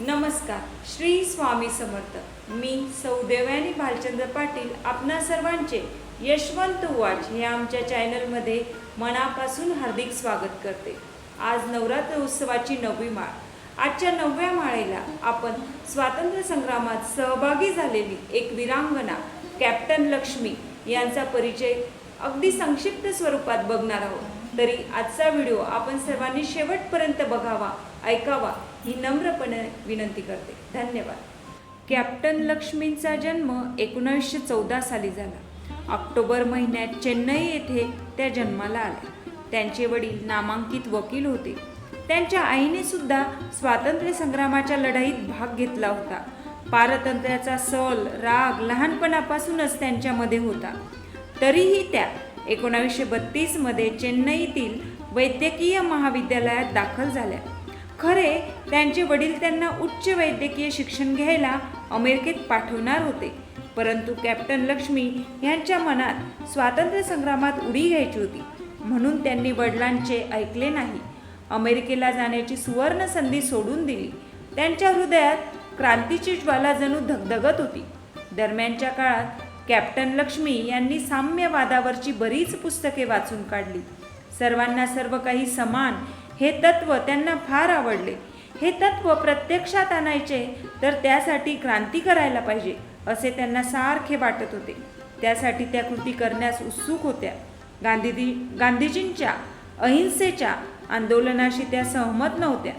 नमस्कार श्री स्वामी समर्थ. मी सौदेवयानी भालचंद्र पाटील आपणा सर्वांचे यशवंत वाच हे आमच्या चॅनलमध्ये मनापासून हार्दिक स्वागत करते. आज नवरात्र उत्सवाची नववी माळ. आजच्या नवव्या माळेला आपण स्वातंत्र्य संग्रामात सहभागी झालेली एक विरांगना कॅप्टन लक्ष्मी यांचा परिचय अगदी संक्षिप्त स्वरूपात बघणार आहोत. तरी आजचा व्हिडिओ आपण सर्वांनी शेवटपर्यंत बघावा ऐकावा ही नम्रपणे विनंती करते. धन्यवाद. कॅप्टन लक्ष्मींचा जन्म एकोणावीसशे चौदा साली झाला. ऑक्टोबर महिन्यात चेन्नई येथे त्या जन्माला आल्या त्यांचे वडील नामांकित वकील होते. त्यांच्या आईने सुद्धा स्वातंत्र्य संग्रामाच्या लढाईत भाग घेतला होता. पारतंत्र्याचा सल राग लहानपणापासूनच त्यांच्यामध्ये होता. तरीही त्या एकोणावीसशे बत्तीसमध्ये चेन्नईतील वैद्यकीय महाविद्यालयात दाखल झाल्या. खरे त्यांचे वडील त्यांना उच्च वैद्यकीय शिक्षण घ्यायला अमेरिकेत पाठवणार होते. परंतु कॅप्टन लक्ष्मी यांच्या मनात स्वातंत्र्य संग्रामात उडी घ्यायची होती. म्हणून त्यांनी वडिलांचे ऐकले नाही. अमेरिकेला जाण्याची सुवर्ण संधी सोडून दिली. त्यांच्या हृदयात क्रांतीची ज्वाला जणू धगधगत होती. दरम्यानच्या काळात कॅप्टन लक्ष्मी यांनी साम्यवादावरची बरीच पुस्तके वाचून काढली. सर्वांना सर्व काही समान हे तत्व त्यांना फार आवडले. हे तत्व प्रत्यक्षात आणायचे तर त्यासाठी क्रांती करायला पाहिजे असे त्यांना सारखे वाटत होते. त्यासाठी त्या कृती करण्यास उत्सुक होत्या. गांधीजी गांधीजींच्या अहिंसेच्या आंदोलनाशी त्या सहमत नव्हत्या.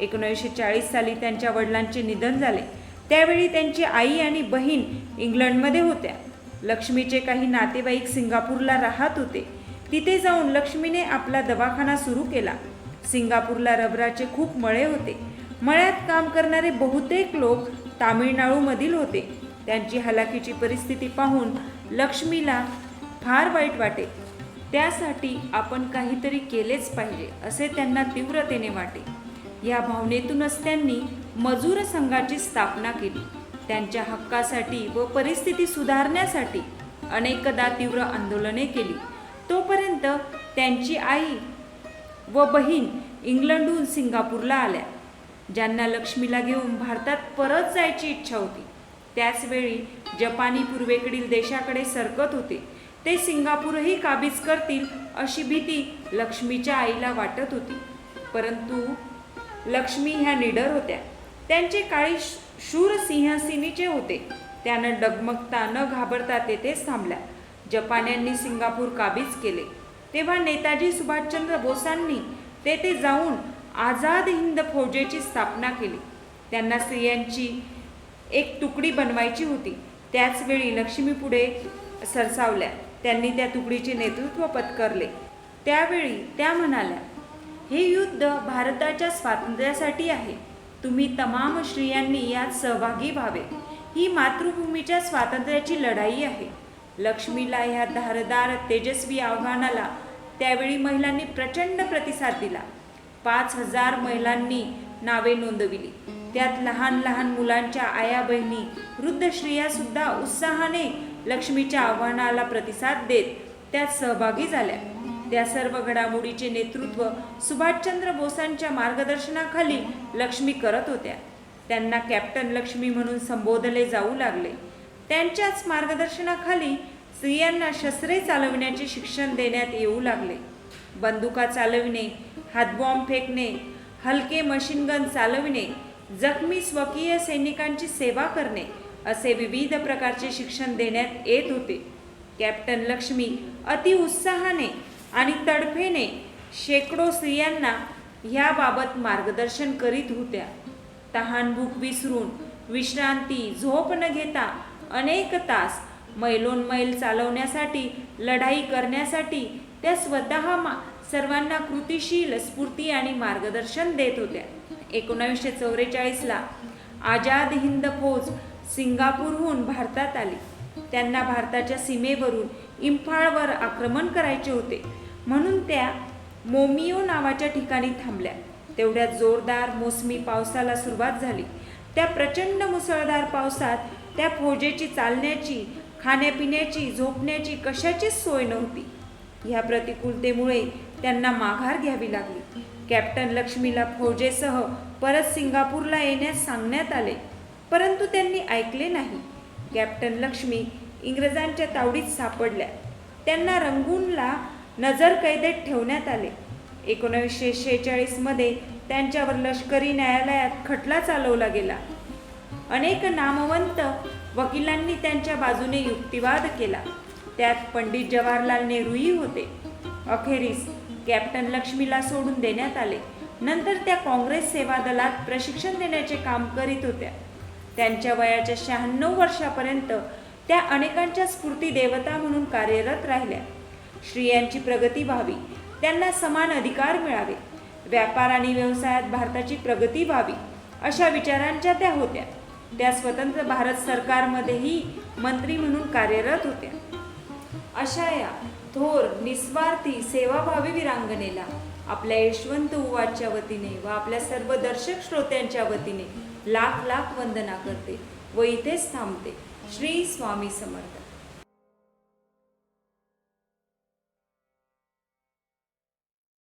एकोणीसशे चाळीस साली त्यांच्या वडिलांचे निधन झाले. त्यावेळी त्यांची आई आणि बहीण इंग्लंडमध्ये होत्या. लक्ष्मीचे काही नातेवाईक सिंगापूरला राहत होते. तिथे जाऊन लक्ष्मीने आपला दवाखाना सुरू केला. सिंगापूरला रबराचे खूप मळे होते. मळ्यात काम करणारे बहुतेक लोक तामिळनाडूमधील होते. त्यांची हलाखीची परिस्थिती पाहून लक्ष्मीला फार वाईट वाटे. त्यासाठी आपण काहीतरी केलेच पाहिजे असे त्यांना तीव्रतेने वाटे. या भावनेतूनच त्यांनी मजूर संघाची स्थापना केली. त्यांच्या हक्कासाठी व परिस्थिती सुधारण्यासाठी अनेकदा तीव्र आंदोलने केली. तोपर्यंत त्यांची आई व बहीण इंग्लंडहून सिंगापूरला आल्या. ज्यांना लक्ष्मीला घेऊन भारतात परत जायची इच्छा होती. त्याचवेळी जपानी पूर्वेकडील देशाकडे सरकत होते. ते सिंगापूरही काबीज करतील अशी भीती लक्ष्मीच्या आईला वाटत होती. परंतु लक्ष्मी ह्या निडर होत्या. त्यांचे काळी शूर सिंहसिनीचे होते. त्यानं डगमगता न घाबरता तेथेच थांबल्या. जपान्यांनी सिंगापूर काबीज केले. तेव्हा नेताजी सुभाषचंद्र बोसांनी तेथे जाऊन आझाद हिंद फौजेची स्थापना केली. त्यांना स्त्रियांची एक तुकडी बनवायची होती. त्याचवेळी लक्ष्मीपुढे सरसावल्या. त्यांनी त्या तुकडीचे नेतृत्व पत्करले. त्यावेळी त्या म्हणाल्या हे युद्ध भारताच्या स्वातंत्र्यासाठी आहे. तुम्ही तमाम स्त्रियांनी यात सहभागी व्हावे. ही मातृभूमीच्या स्वातंत्र्याची लढाई आहे. लक्ष्मीला ह्या धारदार तेजस्वी आव्हानाला त्यावेळी महिलांनी प्रचंड प्रतिसाद दिला. पाच हजार महिलांनी नावे नोंदविली. त्यात लहान लहान मुलांच्या आया बहिणी वृद्ध स्त्रिया सुद्धा उत्साहाने लक्ष्मीच्या आव्हानाला प्रतिसाद देत त्यात सहभागी झाल्या. त्या सर्व घडामोडीचे नेतृत्व सुभाषचंद्र बोसांच्या मार्गदर्शनाखाली लक्ष्मी करत होत्या. त्यांना कॅप्टन लक्ष्मी म्हणून संबोधले जाऊ लागले. त्यांच्याच मार्गदर्शनाखाली स्त्रियांना शस्त्रे चालविण्याचे शिक्षण देण्यात येऊ लागले. बंदुका चालविणे हातबॉम्ब फेकणे हलके मशीनगन चालविणे जखमी स्वकीय सैनिकांची सेवा करणे असे विविध प्रकारचे शिक्षण देण्यात येत होते. कॅप्टन लक्ष्मी अति उत्साहाने आणि तडफेने शेकडो स्त्रियांना ह्याबाबत मार्गदर्शन करीत होत्या. तहानभूक विसरून विश्रांती झोप न घेता अनेक तास मैलोनमैल चालवण्यासाठी लढाई करण्यासाठी त्या स्वतः मा सर्वांना कृतिशील स्फूर्ती आणि मार्गदर्शन देत होत्या. एकोणावीसशे चौवेचाळीसला आझाद हिंद फौज सिंगापूरहून भारतात आली. त्यांना भारताच्या सीमेवरून इम्फाळवर आक्रमण करायचे होते. म्हणून त्या मोमियो नावाच्या ठिकाणी थांबल्या. तेवढ्या जोरदार मोसमी पावसाला सुरुवात झाली. त्या प्रचंड मुसळधार पावसात त्या फौजेची चालण्याची खाण्यापिण्याची झोपण्याची कशाचीच सोय नव्हती. ह्या प्रतिकूलतेमुळे त्यांना माघार घ्यावी लागली. कॅप्टन लक्ष्मीला फौजेसह परत सिंगापूरला येण्यास सांगण्यात आले परंतु त्यांनी ऐकले नाही. कॅप्टन लक्ष्मी इंग्रजांच्या तावडीत सापडल्या. त्यांना रंगूनला नजर कैदेत ठेवण्यात आले. एकोणीसशे शेहेचाळीसमध्ये त्यांच्यावर लष्करी न्यायालयात खटला चालवला गेला. अनेक नामवंत वकिलांनी त्यांच्या बाजूने युक्तिवाद केला. त्यात पंडित जवाहरलाल नेहरूही होते. अखेरीस कॅप्टन लक्ष्मीला सोडून देण्यात आले. नंतर त्या काँग्रेस सेवा दलात प्रशिक्षण देण्याचे काम करीत होत्या. त्यांच्या वयाच्या शहाण्णव वर्षापर्यंत त्या अनेकांच्या स्फूर्ती देवता म्हणून कार्यरत राहिल्या. स्त्रियांची प्रगती व्हावी त्यांना समान अधिकार मिळावे. व्यापार आणि व्यवसायात भारताची प्रगती व्हावी अशा विचारांच्या त्या होत्या. त्या स्वतंत्र भारत सरकारमध्येही मंत्री म्हणून कार्यरत होत्या. अशा या थोर निस्वार्थी सेवाभावी विरांगणेला आपल्या यशवंत उवाच्या वतीने व आपल्या सर्व दर्शक श्रोत्यांच्या वतीने लाख लाख वंदना करते व इथेच थांबते. श्री स्वामी समर्थ.